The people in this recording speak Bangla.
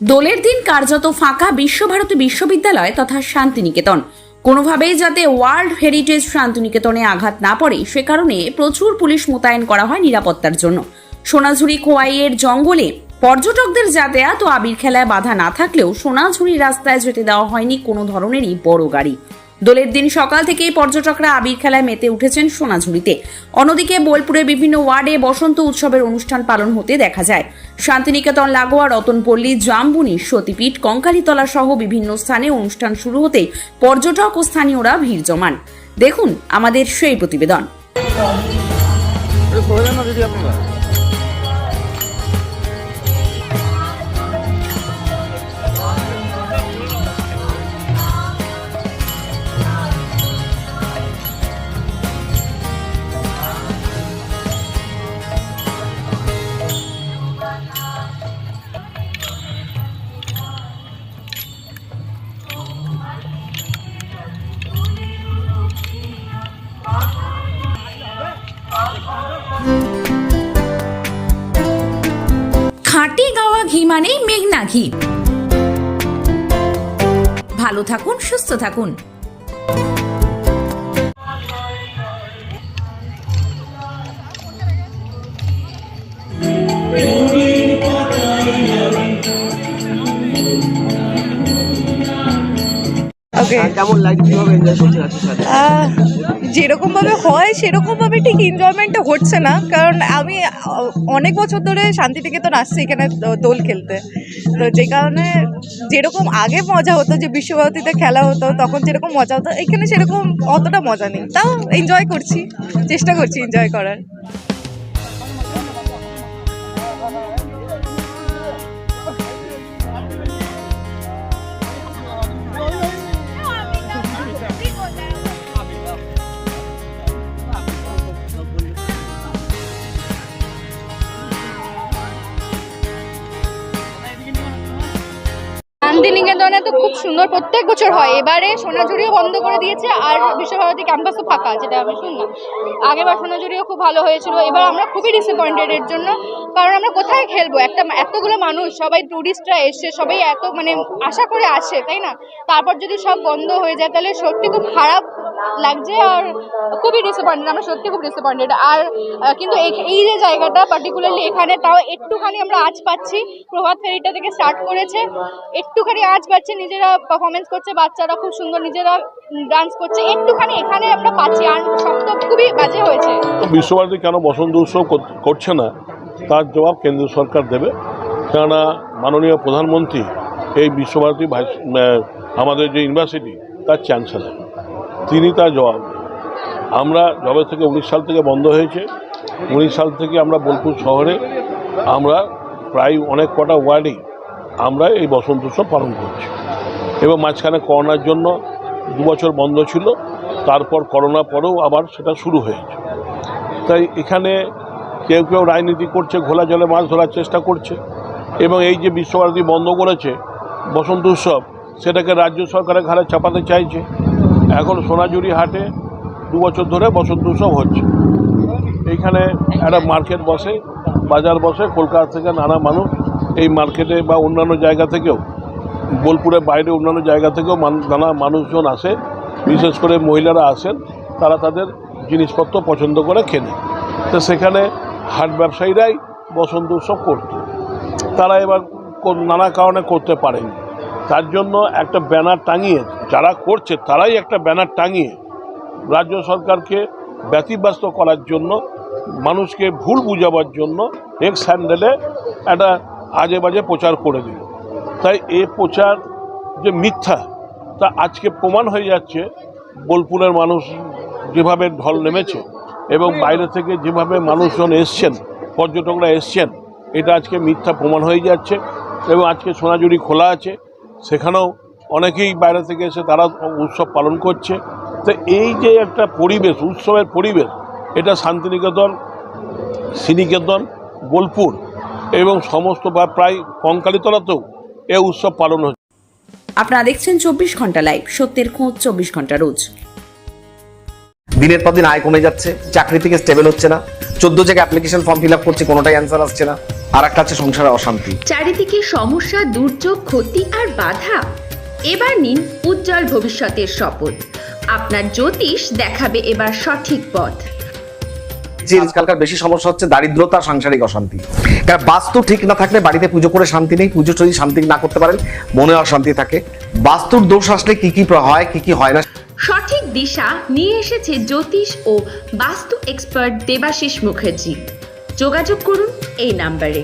দোলের দিন কার্যত ফাঁকা বিশ্বভারতী বিশ্ববিদ্যালয় তথা শান্তিনিকেতন। কোনোভাবেই যাতে ওয়ার্ল্ড হেরিটেজ শান্তিনিকেতনে আঘাত না পড়ে, সে কারণে প্রচুর পুলিশ মোতায়েন করা হয় নিরাপত্তার জন্য। সোনাঝুরি খোয়াইয়ের জঙ্গলে পর্যটকদের যাতায়াত ও আবির খেলায় বাধা না থাকলেও সোনাঝুরি রাস্তায় যেতে দেওয়া হয়নি কোনো ধরনেরই বড় গাড়ি। দোলের দিন সকাল থেকেই পর্যটকরা আবির খেলায় মেতে উঠেছেন সোনাঝুরিতে। অন্যদিকে বোলপুরের বিভিন্ন ওয়ার্ডে বসন্ত উৎসবের অনুষ্ঠান পালন হতে দেখা যায়। শান্তিনিকেতন, লাগোয়া, রতনপল্লী, জামবুনি, সতীপীঠ, কঙ্কালীতলা সহ বিভিন্ন স্থানে অনুষ্ঠান শুরু হতেই পর্যটক ও স্থানীয়রা ভিড় জমান। দেখুন আমাদের সেই প্রতিবেদন। খাঁটি গাওয়া ঘি মানেই মেঘনা ঘি। ভালো থাকুন সুস্থ থাকুন। ওকে। কেমন লাগছে কীভাবে এনজয় করছেন যেরকম ভাবে হয় সেরকম ভাবে ঠিক এনজয়মেন্টটা হচ্ছে না। কারণ আমি অনেক বছর ধরে শান্তিনিকেতন আসছি এখানে দোল খেলতে। তো যে কারণে যেরকম আগে মজা হতো যে বিশ্বভারতীতে খেলা হতো তখন যেরকম মজা হতো এখানে সেরকম অতটা মজা নেই। তাও এনজয় করছি চেষ্টা করছি এনজয় করার। শান্তিনিকেতনে তো খুব সুন্দর, প্রত্যেক বছর হয়। এবারে সোনাঝুরিও বন্ধ করে দিয়েছে, আর বিশ্বভারতী ক্যাম্পাসও ফাঁকা, যেটা আমি শুনলাম। আগেবার সোনাঝুরিও খুব ভালো হয়েছিল, এবার আমরা খুবই ডিসঅ্যাপয়েন্টেড এর জন্য, কারণ আমরা কোথায় খেলব? একটা এতগুলো মানুষ, সবাই ট্যুরিস্টরা এসছে সবাই এত মানে আশা করে আসে তাই না? তারপর যদি সব বন্ধ হয়ে যায়, তাহলে সত্যি খুব খারাপ লাগছে আর খুবই ডিসঅ্যাপয়েন্টেড আমরা সত্যি খুব ডিসঅ্যাপয়েন্টেড আর কিন্তু এই- যে জায়গাটা পার্টিকুলারলি এখানে, তাও একটুখানি আমরা আজ পাচ্ছি। প্রভাত ফেরিটা থেকে স্টার্ট করেছে। একটুখানি আজ পাচ্ছি, নিজেরা পারফরমেন্স করছে, বাচ্চারা খুব সুন্দর, নিজেরা ডান্স করছে। একটুখানি এখানে আমরা পাচ্ছি, আর সব তো খুবই বাজে হয়েছে। বিশ্বভারতী কেন বসন্ত উৎসব করছে না? তার জবাব কেন্দ্রীয় সরকার দেবে। কেননা, মাননীয় প্রধানমন্ত্রী এই বিশ্বভারতী আমাদের যে ইউনিভার্সিটি তার চ্যান্সেলর তিনি তার জবাব আমরা যবে থেকে উনিশ সাল থেকে বন্ধ হয়েছে, উনিশ সাল থেকে আমরা বোলপুর শহরে আমরা প্রায় অনেক কটা ওয়ার্ডেই আমরা এই বসন্ত উৎসব পালন করছি। এবং মাঝখানে করোনার জন্য দু বছর বন্ধ ছিল, তারপর করোনা পরেও আবার সেটা শুরু হয়েছে। তাই এখানে কেউ কেউ রাজনীতি করছে, ঘোলা জলে মাছ ধরার চেষ্টা করছে এবং এই যে বিশ্বভারতী বন্ধ করেছে বসন্ত উৎসব, সেটাকে রাজ্য সরকারের ঘাড়ে চাপাতে চাইছে। এখন সোনাঝুরি হাটে দু বছর ধরে বসন্ত উৎসব হচ্ছে। এইখানে একটা মার্কেট বসে, বাজার বসে, কলকাতা থেকে নানা মানুষ এই মার্কেটে বা অন্যান্য জায়গা থেকেও, বোলপুরের বাইরে অন্যান্য জায়গা থেকেও নানা মানুষজন আসে, বিশেষ করে মহিলারা আসেন, তারা তাদের জিনিসপত্র পছন্দ করে কেনে তো সেখানে হাট ব্যবসায়ীরাই বসন্ত উৎসব করত। তারা এবার নানা কারণে করতে পারেনি। তার জন্য একটা ব্যানার টাঙিয়ে, যারা করছে তারাই একটা ব্যানার টাঙিয়ে রাজ্য সরকারকে ব্যতিব্যস্ত করার জন্য, মানুষকে ভুল বুঝাবার জন্য এক্স স্যান্ডেলে একটা আজে বাজে প্রচার করে দিল। তাই এ প্রচার যে মিথ্যা, তা আজকে প্রমাণ হয়ে যাচ্ছে বোলপুরের মানুষ যেভাবে ঢল নেমেছে এবং বাইরে থেকে যেভাবে মানুষজন এসছেন, পর্যটকরা এসছেন, এটা আজকে মিথ্যা প্রমাণ হয়ে যাচ্ছে এবং আজকে সোনাঝুরি খোলা আছে। সেখানেও অনেকেই বাইরে থেকে এসে তারা উৎসব পালন করছে। তো এই যে একটা পরিবেশ উৎসবের পরিবেশ এটা শান্তিনিকেতন শ্রীনিকেতন বোলপুর এবং সমস্ত বা প্রায় কঙ্কালীতলাতেও এ উৎসব পালন হচ্ছে। আপনারা দেখছেন চব্বিশ ঘণ্টা লাইভ সত্যের খোঁজ চব্বিশ ঘণ্টা রোজ। দিনের পর দিন আয় কমে যাচ্ছে চাকরি থেকে স্টেবল হচ্ছে না চোদ্দ জায়গায় অ্যাপ্লিকেশন ফর্ম ফিল আপ করছে কোনোটাই অ্যান্সার আসছে না। আর একটা আছে সংসারে অশান্তি। চারিদিকে সমস্যা দুর্যোগ ক্ষতি আর বাধা। এবার নিন উজ্জ্বল ভবিষ্যতের শপথ। আপনার জ্যোতিষ দেখাবে এবার সঠিক পথ। যে আজকালকার বেশি সমস্যা হচ্ছে দারিদ্রতা সাংসারিক অশান্তি। কারণ বাস্তু ঠিক না থাকলে বাড়িতে পুজো করে শান্তি নেই পুজো যদি শান্তি না করতে পারেন মনে অশান্তি থাকে। বাস্তুর দোষ আসলে কি কি হয় কি কি হয় না? সঠিক দিশা নিয়ে এসেছে জ্যোতিষ ও বাস্তু এক্সপার্ট দেবাশিস মুখার্জি। যোগাযোগ করুন এই নাম্বারে।